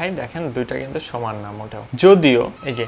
ভাই দেখেন দুইটা কিন্তু সমান না, মোটেও। যদিও, এই যে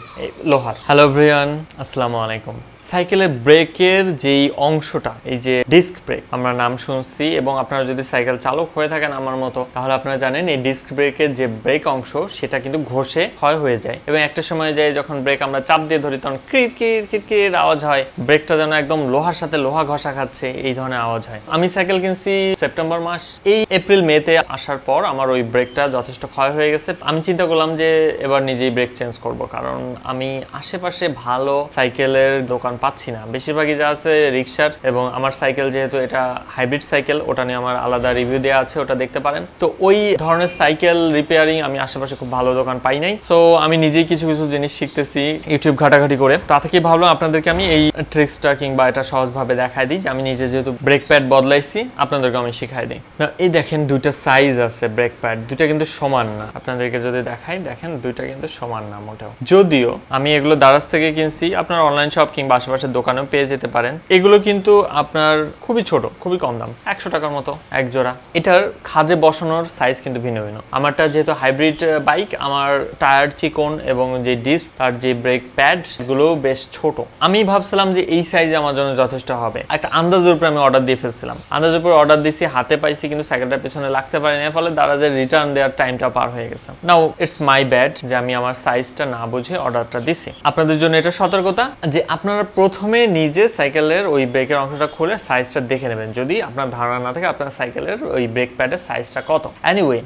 লোহার। হ্যালো ব্রিয়ান আসসালামু আলাইকুম। সাইকেলের ব্রেকের যেই অংশটা, এই যে ডিস্ক ব্রেক, আমরা নাম শুনছি এবং আপনারা যদি সাইকেল চালক হয়ে থাকেন আমার মতো, তাহলে আপনারা জানেন এই ডিস্ক ব্রেকের যে ব্রেক অংশ, সেটা কিন্তু ঘষে ক্ষয় হয়ে যায় এবং একটা সময় যায় যখন ব্রেক আমরা চাপ দিয়ে ধরি, তখন কিরকির কিরকির আওয়াজ হয়। ব্রেকটা যেন একদম লোহার সাথে লোহা ঘষা খাচ্ছে, এই ধরনের আওয়াজ হয়। আমি সাইকেল কিনছি সেপ্টেম্বর মাস, এই এপ্রিল, মেতে আসার পর আমার ওই ব্রেকটা যথেষ্ট ক্ষয় হয়ে গেছে। আমি চিন্তা করলাম যে এবার নিজেই ব্রেক চেঞ্জ করব, কারণ আমি আশেপাশে ভালো সাইকেলের দোকান পাচ্ছি না। বেশিরভাগই যা আছে রিক্সার এবং আমার সাইকেল যেহেতু এটা হাইব্রিড সাইকেল ওটা নিয়ে আমার আলাদা রিভিউ দেওয়া আছে, ওটা দেখতে পারেন। তো ওই ধরনের সাইকেল রিপেয়ারিং আমি আশেপাশে খুব ভালো দোকান পাই নাই। তো আমি নিজেই কিছু কিছু জিনিস শিখতেছি ইউটিউব ঘাটাঘাটি করে। তা থেকে ভাবলাম আপনাদেরকে আমি এই ট্রিক্সটা কিংবা এটা সহজভাবে দেখাই দিই যে আমি নিজে যেহেতু ব্রেক প্যাড বদলাইছি আপনাদেরকে আমি শিখাই দিই। এই দেখেন দুইটা সাইজ আছে ব্রেক প্যাড দুইটা কিন্তু সমান না। আপনাদেরকে যদি দেখাই, দেখেন দুইটা কিন্তু সমান না মোটেও। যদিও আমি এগুলো দারাজ থেকে কিনছি, আপনার অনলাইন শপ কিংবা আশেপাশের দোকানেও পেয়ে যেতে পারেন। এগুলো কিন্তু আপনার খুবই ছোট, খুবই কম দাম, একশো টাকার মতো এক জোড়া এটার খাজে বসানোর সাইজ কিন্তু ভিন্ন ভিন্ন। আমারটা যেহেতু হাইব্রিড বাইক আমার টায়ার চিকন এবং যে ডিস্ক তার যে ব্রেক প্যাড এগুলো বেশ ছোট। আমি ভাবছিলাম যে এই সাইজ আমার জন্য যথেষ্ট হবে। একটা আন্দাজের উপরে আমি অর্ডার দিয়ে ফেলছিলাম। আন্দাজের উপর অর্ডার দিছি, হাতে পাইছি, কিন্তু সাইকেলটার পেছনে লাগতে পারিনি। ফলে দারাজের রিটার্ন দেওয়ার টাইমটা পার হয়ে গেছে। নাও ইটস মাই ব্যাড যে আমি আমার সাইজটা না বুঝে অর্ডারটা দিছি। আপনাদের জন্য এটা সতর্কতা যে আপনারা প্রথমে নিজে সাইকেলের ওই ব্রেকের অংশটা খুলে সাইজটা দেখে নেবেন। যদি আপনার ধারণা না থাকে, আপনার সাইকেলের ওই ব্রেক প্যাডের সাইজটা কত।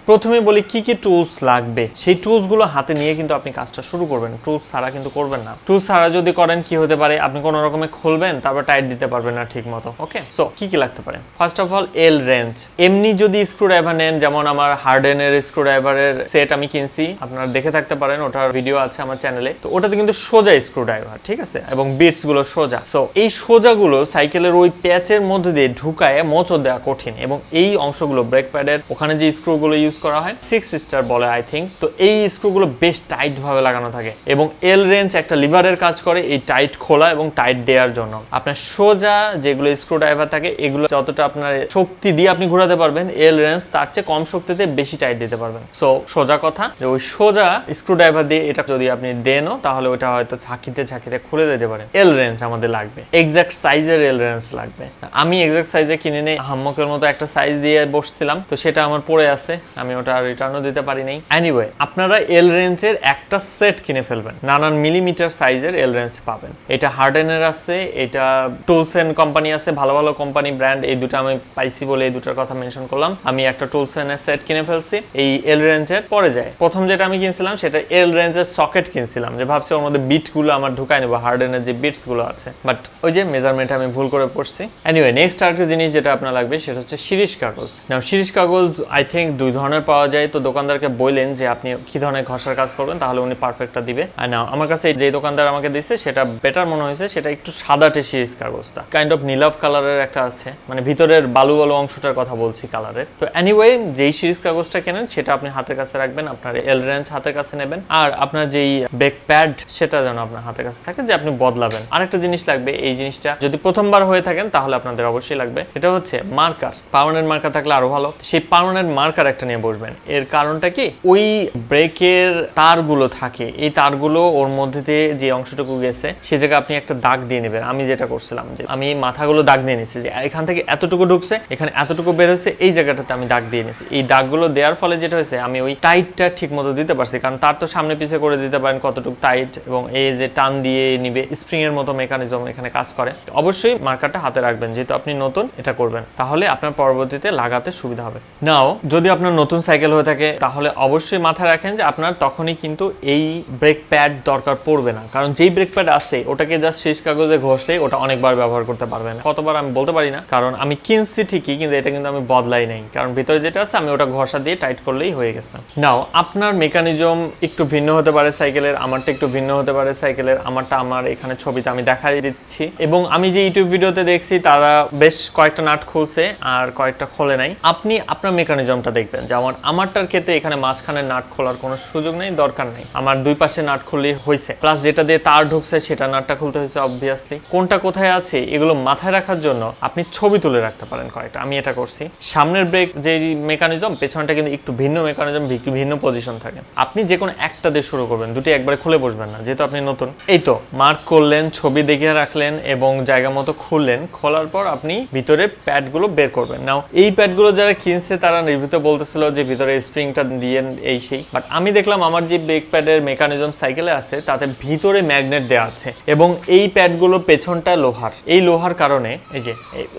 প্রথমে বলি কি কি টুলস লাগবে। সেই টুলসগুলো হাতে নিয়ে কিন্তু আপনি কাজটা শুরু করবেন। টুলস ছাড়া কিন্তু করবেন না। টুলস ছাড়া যদি করেন, কি হতে পারে? আপনি কোনো রকমে খুলবেন, তারপর টাইট দিতে পারবেন না ঠিক মতো ওকে সো কি কি লাগতে পারে? First of all L range এমনি যদি স্ক্রু ড্রাইভার নেন, যেমন আমার হার্ডেনের স্ক্রু ড্রাইভারের সেট আমি কিনছি, আপনারা দেখে থাকতে পারেন, ওটার ভিডিও আছে আমার চ্যানেলে তো ওটাতে কিন্তু সোজা স্ক্রু ড্রাইভার ঠিক আছে? এবং বিটসগুলো সোজা। সো এই সোজাগুলো সাইকেলের ওই প্যাচের মধ্যে দিয়ে ঢুকায় মোচড় দেওয়া কঠিন। এবং এই অংশগুলো ব্রেক প্যাডের ওখানে যে স্ক্রুগুলো ইউজ করা হয় সিক্স স্টার বলে আই থিঙ্ক তো এই স্ক্রুগুলো বেশ টাইট ভাবে লাগানো থাকে। এবং এল রেঞ্জ একটা লিভারের কাজ করে, এই টাইট খোলা এবং টাইট দেওয়ার জন্য। আপনার সোজা যেগুলো স্ক্রু ড্রাইভার থাকে, এগুলো যতটা আপনার শক্তি দিয়ে আপনি ঘোরাতে পারবেন এল রেঞ্জ তার চেয়ে কম শক্তিতে বেশি টাইট দিতে পারবেন। সো সোজা যে ওই সোজা স্ক্রু ড্রাইভার দিয়ে এটা যদি আপনি দেনও তাহলে ওটা হয়তো ঝাঁকিতে ঝাঁকিতে খুলে দিতে পারেন এল রেঞ্জ আমাদের লাগবে। এক্সাক্ট সাইজের এল রেঞ্জ লাগবে। আমি এক্সাক্ট সাইজে কিনে নেই হাম্মকের মতো একটা সাইজ দিয়ে বসছিলাম, তো সেটা আমার পড়ে আছে, আমি ওটা রিটার্নও দিতে পারি নাই। এনিওয়ে আপনারা এল রেঞ্জের একটা সেট কিনে ফেলবেন। নানান মিলিমিটার সাইজের এল রেঞ্জ পাবেন। এটা হার্ডেনের আছে, এটা টুলসেন কোম্পানি আছে, ভালো ভালো কোম্পানি ব্র্যান্ড এই দুটো আমি পাইছি বলে এই দুটোর কথা মেনশন করলাম। আমি একটা টুলসেনের সেট কিনে ফেলছি। এই এল রেঞ্জের পরে যায়। প্রথম যেটা আমি কিনছিলাম, সেটা এল রেঞ্জের সকেট কিনছিলাম, যে ভাবছি ওর মধ্যে বিটগুলো আমার ঢুকাই নেব হার্ডেনের যে বিটসগুলো আছে। বাট ওই যে মেজারমেন্ট আমি ভুল করে পড়ছি। এনিওয়ে নেক্সট আরেকটা জিনিস যেটা আপনার লাগবে, সেটা হচ্ছে শিরিশ কাগজ। না শিরিশ কাগজ আই থিঙ্ক দুই ধরনের পাওয়া যায়। তো দোকানদারকে বললেন যে আপনি কি ধরনের ঘষার কাজ করবেন, তাহলে উনি পারফেক্টটা দিবে। আর না আমার কাছে যে দোকানদার আমাকে দিছে সেটা বেটার মনে হয়েছে, সেটা একটু সাদাটে শিরিশ কাগজটা। কাইন্ড অফ নীলাভ কালারের একটা আছে। মানে ভিতরের বালু বালু অংশটার কথা বলছি কালারের তো এনিওয়ে যেই সিরিজ কাগজটা কেনেন, সেটা আপনি হাতের কাছে রাখবেন। আপনার এল রেঞ্জ হাতের কাছে নেবেন, আর আপনার যেই ব্রেক প্যাড সেটা যেন আপনার হাতের কাছে থাকে, যে আপনি বদলাবেন। আরেকটা জিনিস লাগবে, এই জিনিসটা যদি প্রথমবার হয়ে থাকেন, তাহলে আপনাদের অবশ্যই লাগবে। এটা হচ্ছে মার্কার পার্মানেন্ট মার্কার থাকলে আরও ভালো। সেই পার্মানেন্ট মার্কার একটা নিয়ে বসবেন। এর কারণটা কি? ওই ব্রেকের তারগুলো থাকে। এই তারগুলো ওর মধ্যে দিয়ে যে অংশটুকু গেছে, সে জায়গায় আপনি একটা দাগ দিয়ে নেবেন। আমি যেটা করছিলাম যে, আমি মাথাগুলো দাগ দিয়ে নিছি যে, এখান থেকে এতটুকু ঢুকছে, এখানে এতটুকু বের হয়েছে, এই জায়গাটাতে আমি দাগ দিয়ে নিছি এই দাগগুলো দেওয়ার ফলে যেটা হয়েছে, আমি ওই টাইটটা ঠিক মতো দিতে পারছি, কারণ তার তো সামনে পিছে করে দিতে পারেন কতটুকু টাইট এবং এই যে টান দিয়ে নিবে স্প্রিং এর মতো মেকানিজম এখানে কাজ করে। অবশ্যই মার্কারটা হাতে রাখবেন, যেহেতু আপনি নতুন, এটা করবেন। তাহলে আপনার পরবর্তীতে লাগাতে সুবিধা হবে। নাও যদি আপনার নতুন সাইকেল হয়ে থাকে, তাহলে অবশ্যই মাথায় রাখেন যে আপনার তখনই কিন্তু এই ব্রেক প্যাড দরকার পড়বে না। কারণ যেই ব্রেক প্যাড আছে, ওটাকে জাস্ট শেষ কাগজে ঘষলেই ওটা অনেকবার ব্যবহার করতে পারবেন কতবার আমি বলতে পারি না, কারণ আমি কিনছি ঠিকই, কিন্তু এটা কিন্তু আমি বদলাই নাই। কারণ ভিতরে যেটা আছে, আমি ওটা ঘষা দিয়ে টাইট করলেই হয়ে গেছে। নাও আপনার মেকানিজম একটু ভিন্ন হতে পারে সাইকেলের আমারটা একটু ভিন্ন হতে পারে সাইকেলের আমারটা আমার এখানে ছবিতে আমি দেখাই দিচ্ছি। এবং আমি যে ইউটিউব ভিডিওতে দেখছি, তারা বেশ কয়েকটা নাট খুলছে আর কয়েকটা খোলে নাই। আপনি আপনার মেকানিজমটা দেখবেন। যেমন আমারটার ক্ষেত্রে এখানে মাঝখানে নাট খোলার কোনো সুযোগ নেই, দরকার নেই। আমার দুই পাশে নাট খুললেই হয়েছে প্লাস যেটা দিয়ে তার ঢুকছে, সেটা নাটটা খুলতে হয়েছে অবভিয়াসলি কোনটা কোথায় আছে, এগুলো মাথায় রাখার জন্য আপনি ছবি তুলে রাখতে পারেন কয়েকটা। আমি এটা করছি। সামনের ব্রেক যে মেকানিজম পেছনটা কিন্তু একটু ভিন্ন মেকানিজম ভিন্ন বিভিন্ন পজিশন থাকে। আপনি যে কোনো একটা দিয়ে শুরু করবেন, দুটি একবারে খুলে বসবেন না, যেহেতু আপনি নতুন। এই তো মার্ক করলেন, ছবি দেখিয়ে রাখলেন এবং জায়গা মতো খুললেন, খোলার পর আপনি ভিতরে প্যাডগুলো বের করবেন। নাও এই প্যাডগুলো যারা কিনছে, তারা নির্ভীত বলতেছিল যে ভিতরে স্প্রিংটা দিয়ে এই সেই। বাট আমি দেখলাম আমার যে ব্রেক প্যাডের মেকানিজম সাইকেলে আছে, তাতে ভিতরে ম্যাগনেট দেওয়া আছে এবং এই প্যাডগুলো পেছনটা লোহার। এই লোহার কারণে, এই যে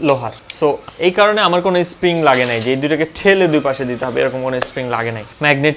লোহার। সো এই কারণে আমার কোনো স্প্রিং লাগে নাই যে এই দুটোকে ঠেলে দুই পাশে দিতে হবে, এরকম কোনো স্প্রিং লাগে নাই।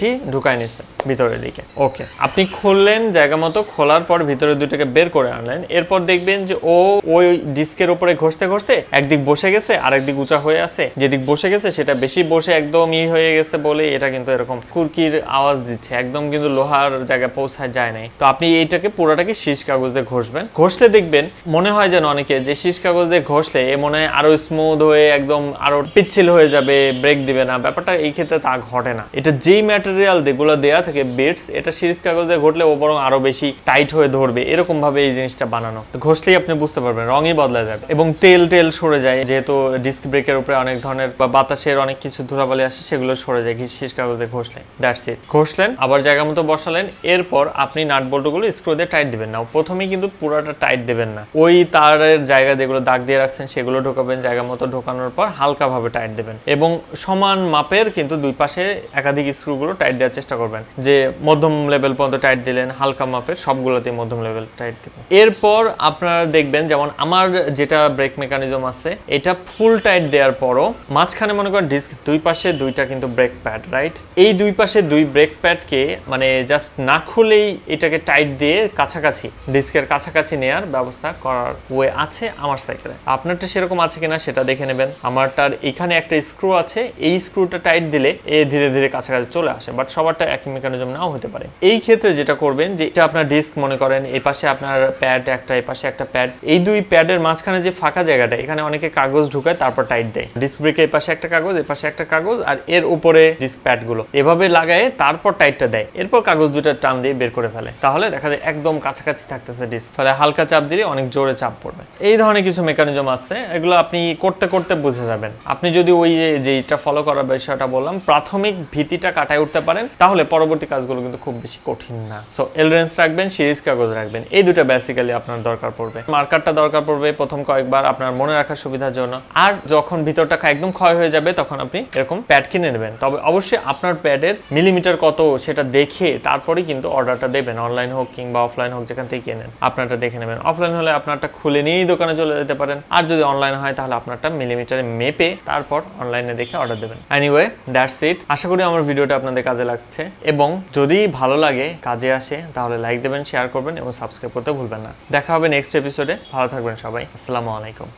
ম্যাগনেটই ঢুকায় নিছে ভিতরের দিকে। ওকে, আপনি খুললেন জায়গা মতো, খোলার পর ভিতরে দুটোকে বের করে আনলেন। এরপর দেখবেন যে ও ওই ডিস্কের উপরে ঘষতে ঘষতে একদিক বসে গেছে আর একদিক উঁচা হয়ে আছে। যেদিক বসে গেছে, সেটা বেশি বসে একদম ই হয়ে গেছে বলে এটা কিন্তু এরকম কুরকির আওয়াজ দিচ্ছে। একদম কিন্তু লোহার জায়গায় পৌঁছায় যায় নাই। তো আপনি এইটাকে পুরোটাকে শীষ কাগজ দিয়ে ঘষবেন। ঘষলে দেখবেন মনে হয় যেন অনেকে যে শীষ কাগজ দিয়ে ঘষলে এ মনে হয় আরও স্মুথ হয়ে একদম আরও পিচ্ছিল হয়ে যাবে ব্রেক দিবে না। ব্যাপারটা এই ক্ষেত্রে তা ঘটে না। এটা যেই ম্যাটেরিয়াল যেগুলো দেয়া থাকে বেডস এটা সিরিজ কাগজ ঘটলে ও বরং আরও বেশি টাইট হয়ে ধরবে। এরকম ভাবে এই জিনিসটা বানানো। তো ঘষলেই আপনি বুঝতে পারবেন, রঙই বদলা যাবে। এবং তেল টেল সরে যায়, যেহেতু ডিস্ক ব্রেকের উপরে অনেক ধরনের বা বাতাসের অনেক কিছু ধুলাবালি আসে, সেগুলো সরে যায় শীষ কাগজ ঘষলে। দ্যাটস ইট ঘষলেন, আবার জায়গা মতো বসালেন, এরপর আপনি নাট বল্টুগুলো স্ক্রু দিয়ে টাইট দিবেন। না প্রথমেই কিন্তু পুরোটা টাইট দেবেন না। ওই তারের জায়গা যেগুলো দাগ দিয়ে রাখছেন, সেগুলো ঢোকাবেন জায়গা মতো ঢোকানোর পর হালকাভাবে টাইট দেবেন। এবং সমান মাপের কিন্তু দুই পাশে একাধিক স্ক্রুগুলো টাইট দেওয়ার চেষ্টা করবেন। যে মধ্যম লেভেল পর্যন্ত টাইট দিলেন, হালকা মাপের সবগুলোতে মধ্যম লেভেল টাইট দিবেন। এরপর আপনারা দেখবেন, যেমন আমার যেটা ব্রেক মেকানিজম আছে, এটা ফুল টাইট দেওয়ার পরও মাঝখানে মনে করেন ডিস্ক দুই পাশে দুইটা কিন্তু ব্রেক প্যাড রাইট এই দুই পাশে দুই ব্রেক প্যাডকে মানে জাস্ট না খুলেই এটাকে টাইট দিয়ে কাছাকাছি ডিস্কের কাছাকাছি নেয়ার ব্যবস্থা করার ওয়ে আছে আমার সাইকেলে। আপনারটা সেরকম আছে কিনা সেটা দেখে নেবেন। আমারটার এখানে একটা স্ক্রু আছে, এই স্ক্রুটা টাইট দিলে এ ধীরে ধীরে কাছাকাছি চলে আসে। বাট সবারটা একই মেকানিজম নাও হতে পারে। এই ক্ষেত্রে যেটা করবেন যে, এটা আপনার ডিস্ক মনে করেন এই পাশে আপনার প্যাড একটা এই পাশে একটা প্যাড এই দুই প্যাডের মাঝখানে যে ফাঁকা জায়গাটা, এখানে অনেকে কাগজ ঢুকায়, তারপর টাইট দেয়। ডিস্ক ব্রেকে এই পাশে একটা কাগজ এই পাশে একটা কাগজ, আর এর উপরে ডিস্ক প্যাডগুলো। এভাবে লাগায় তারপর টাইটটা দেয়। এরপর কাগজ দুটো টান দিয়ে বের করে ফেলে। তাহলে দেখা যায় একদম কাছাকাছি থাকতেছে ডিস্ক ফলে হালকা চাপ দিলে অনেক জোরে চাপ পড়বে। এই ধরনের কিছু মেকানিজম আছে, এগুলো আপনি করতে করতে বুঝে যাবেন। আপনি যদি ওই যেটা ফলো করার বিষয়টা বললাম, প্রাথমিক ভীতিটা কাটায় উঠতে পারেন, তাহলে পরবর্তী কাজগুলো কিন্তু খুব বেশি কঠিন না। সো এলরেন্স রাখবেন সিরিজ কাগজ রাখবেন, এই দুটো বেসিক্যালি আপনার দরকার পড়বে। মার্কারটা দরকার পড়বে প্রথম কয়েকবার আপনার মনে রাখার সুবিধার জন্য। আর যখন ভিতরটা একদম ক্ষয় হয়ে যাবে, তখন আপনি এরকম প্যাড কিনে নেবেন। তবে অবশ্যই আপনার প্যাডের মিলিমিটার কত, সেটা দেখে তারপরেই কিন্তু অর্ডারটা দেবেন। অনলাইন হোক কিংবা অফলাইন হোক, যেখান থেকে কেনেন, আপনারটা দেখে নেবেন। অফলাইন হলে আপনারটা খুলে নিয়েই দোকানে চলে যেতে পারেন। আর যদি অনলাইন হয়, তাহলে আপনারটা মিলিমিটারে মেপে তারপর অনলাইনে দেখে অর্ডার দেবেন। এনিওয়ে দ্যাটস ইট আশা করি আমার ভিডিওটা আপনাদের কাজে লাগছে। এবং যদি ভালো লাগে, কাজে আসে, তাহলে লাইক দেবেন শেয়ার করবেন এবং সাবস্ক্রাইব করতে ভুলবেন না। দেখা হবে নেক্সট এপিসোডে ভালো থাকবেন সবাই। আসসালামু আলাইকুম।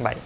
বাই